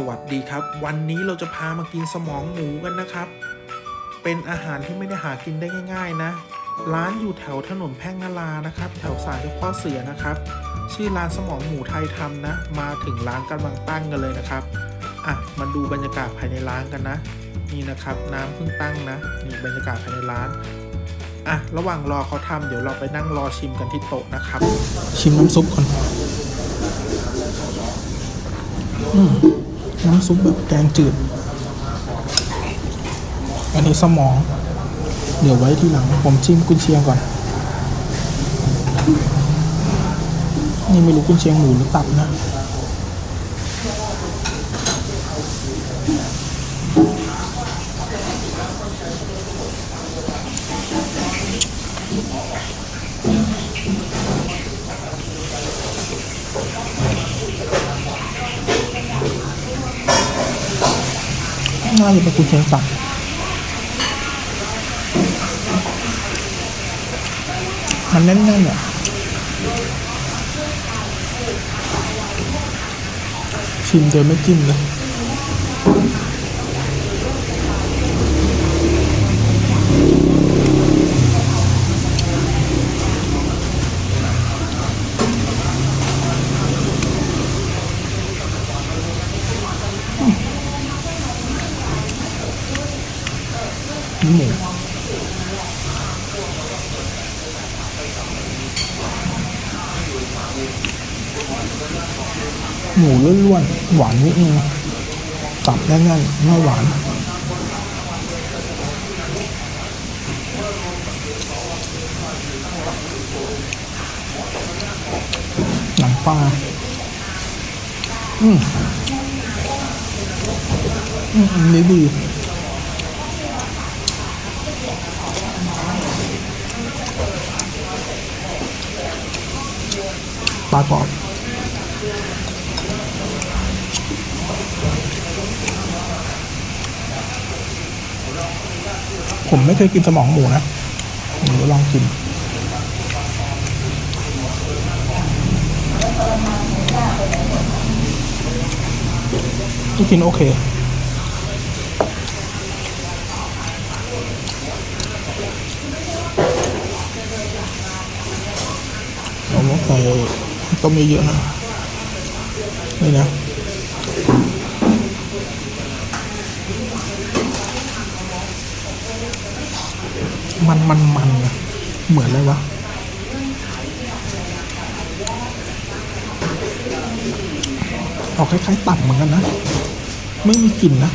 สวัสดีครับ วันนี้เราจะพามากินสมองหมูกันนะครับ เป็นอาหารที่ไม่ได้หากินได้ง่าย ๆ นะ ร้านอยู่แถวถนนแพ่งนาลานะครับ แถวสารเจ้าพ่อเสือนะครับ ชื่อร้านสมองหมูไทยทำนะ มาถึงร้านกำลังตั้งกันเลยนะครับอะมาดูบรรยากาศภายในร้านกันนะ นี่นะครับ น้ำเพิ่งตั้งนะ นี่บรรยากาศภายในร้านอะระหว่างรอเขาทำเดี๋ยวเราไปนั่งรอชิมกันที่โต๊ะนะครับ ชิมน้ำซุปก่อนอืม น้ำซุปแบบแกงจืด อันนี้สมอง เดี๋ยวไว้ทีหลัง ผมชิมกุนเชียงก่อน นี่ไม่รู้กุนเชียงหมูหรือตับนะ น่าจะเป็นคุณเชียงศักดิ์มันแน่นๆอะชิมโดยไม่จิ้มเลย นี่หมูหมูล้วนๆหวานนิดนึงตับแน่นๆไม่หวานหนังปลาอืมอืมอันนี้ดี ปลากรอบผมไม่เคยกินสมองหมูนะเดี๋ยวลองกิน กินโอเค เราต้องใส่ ต้มเยอะๆนะนี่นะมันมันมันนะเหมือนอะไรวะออกคล้ายๆตับเหมือนกันนะ ไม่มีกลิ่นนะ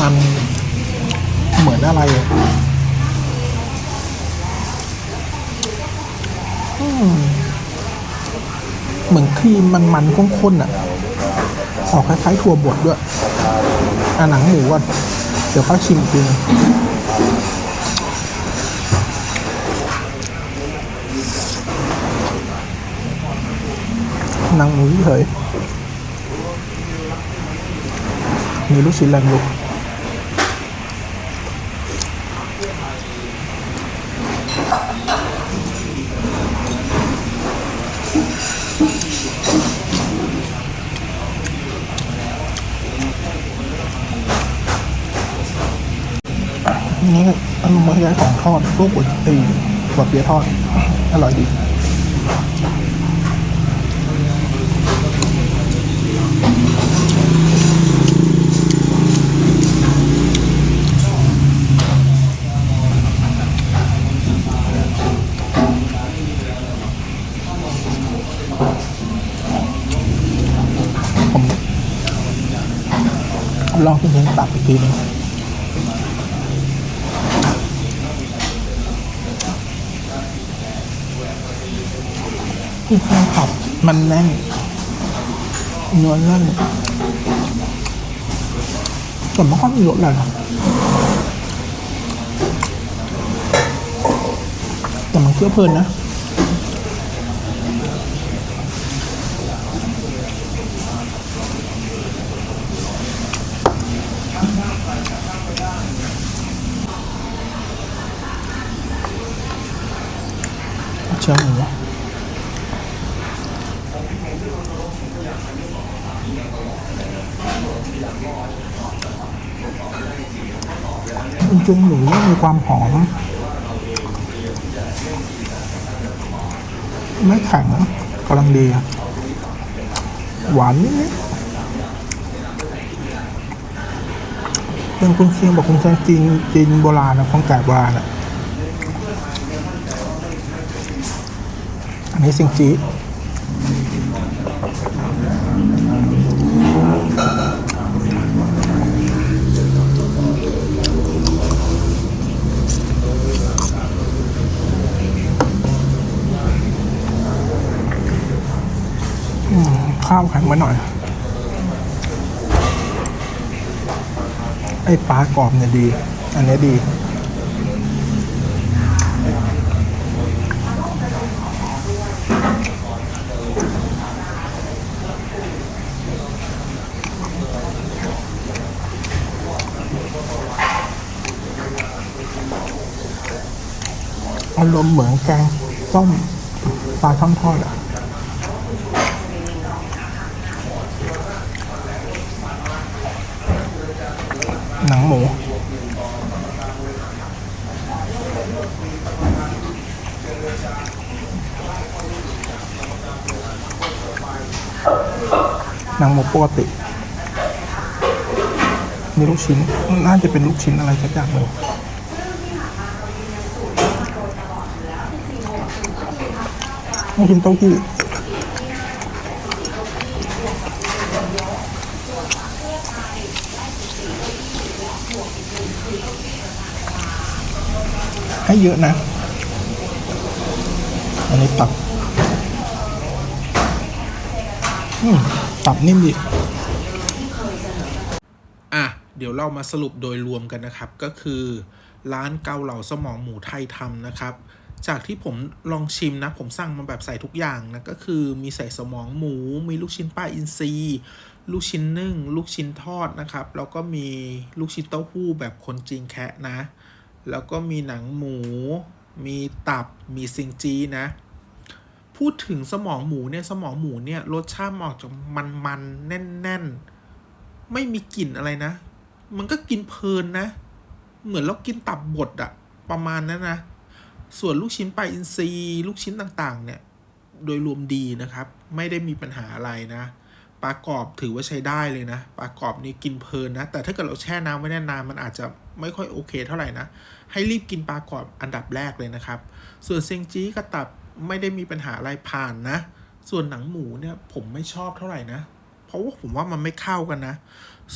มันเหมือนอะไรอืมเหมือนครีมมันมันๆข้นๆอะ ออกคล้ายๆถั่วบดด้วยอะหนังหมูก่อนเดี๋ยวค่อยชิมอีกทีนึงหนังหมูเฉยมีลูกชิ้นแรงลุก นี่ก็อารมณ์คล้ายๆของทอดพวกก๋วยเตี๋ยวก๋วยเตี๋ยวทอด อร่อยดีผมลองกินเพียงตับอีกทีหนึง กุ้งแห้งกรอบมันแน่นเนื้อแน่นแต่ไม่ค่อยมีรสอะไรนะแต่มันเชื่อเพลินนะเชื่อหมู จริงหมูเนี่ยมีความหอม ไม่แข็งกำลังดี หวานนิดๆเป็นคุณเชียงบอกคุณเชียงจีนจีนโบราณนะของแก่โบราณอะอันนี้ซิงจี ข้าวแข็งไปหน่อย ไอ้ปลากรอบเนี่ยดี อันนี้ดีอารมณ์เหมือนแกงส้มปลาช่อนทอดอะ หนังหมู หนังหมูปกติ มีลูกชิ้น น่าจะเป็นลูกชิ้นอะไรสักอย่างหนึ่งลูกชิ้นเต้าหู้ ให้เยอะนะ อันนี้ตับตับนิ่มดีอะ เดี๋ยวเรามาสรุปโดยรวมกันนะครับ ก็คือร้านเกาเหลาสมองหมูไทยทำนะครับ จากที่ผมลองชิมนะ ผมสั่งมาแบบใส่ทุกอย่างนะ ก็คือมีใส่สมองหมู มีลูกชิ้นปลาอินทรีลูกชิ้นนึ่ง ลูกชิ้นทอดนะครับ แล้วก็มีลูกชิ้นเต้าหู้แบบคนจีนแคะนะ แล้วก็มีหนังหมู มีตับ มีซิงจีนะ พูดถึงสมองหมูเนี่ย สมองหมูเนี่ยรสชาติออกจากมันๆแน่นๆไม่มีกลิ่นอะไรนะ มันก็กินเพลินนะ เหมือนเรากินตับบดอะประมาณนั้นนะ ส่วนลูกชิ้นปลาอินทรีลูกชิ้นต่างๆ เนี่ย โดยรวมดีนะครับ ไม่ได้มีปัญหาอะไรนะ ปลากรอบถือว่าใช้ได้เลยนะปลากรอบนี่กินเพลินนะ แต่ถ้าเกิดเราแช่น้ำไว้นานๆมันอาจจะไม่ค่อยโอเคเท่าไหร่นะ ให้รีบกินปลากรอบอันดับแรกเลยนะครับ ส่วนเซงจี้กับตับไม่ได้มีปัญหาอะไรผ่านนะ ส่วนหนังหมูเนี่ยผมไม่ชอบเท่าไหร่นะ เพราะว่าผมว่ามันไม่เข้ากันนะ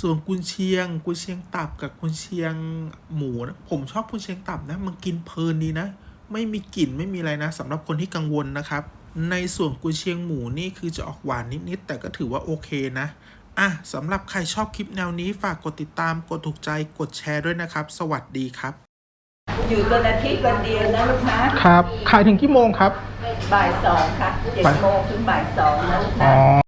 ส่วนกุนเชียง กุนเชียงตับกับกุนเชียงหมูนะผมชอบกุนเชียงตับนะ มันกินเพลินดีนะ ไม่มีกลิ่นไม่มีอะไรนะสำหรับคนที่กังวลนะครับ ในส่วนกุนเชียงหมูนี่คือจะออกหวานนิดๆแต่ก็ถือว่าโอเคนะอะสำหรับใครชอบคลิปแนวนี้ฝากกดติดตามกดถูกใจกดแชร์ด้วยนะครับ สวัสดีครับ อยู่วันอาทิตย์วันเดียวนะลูกนะครับขายถึงกี่โมงครับ บ่ายสองค่ะเจ็ดบ่ายโมงถึงบ่ายสองนะลูกอ๋นะอ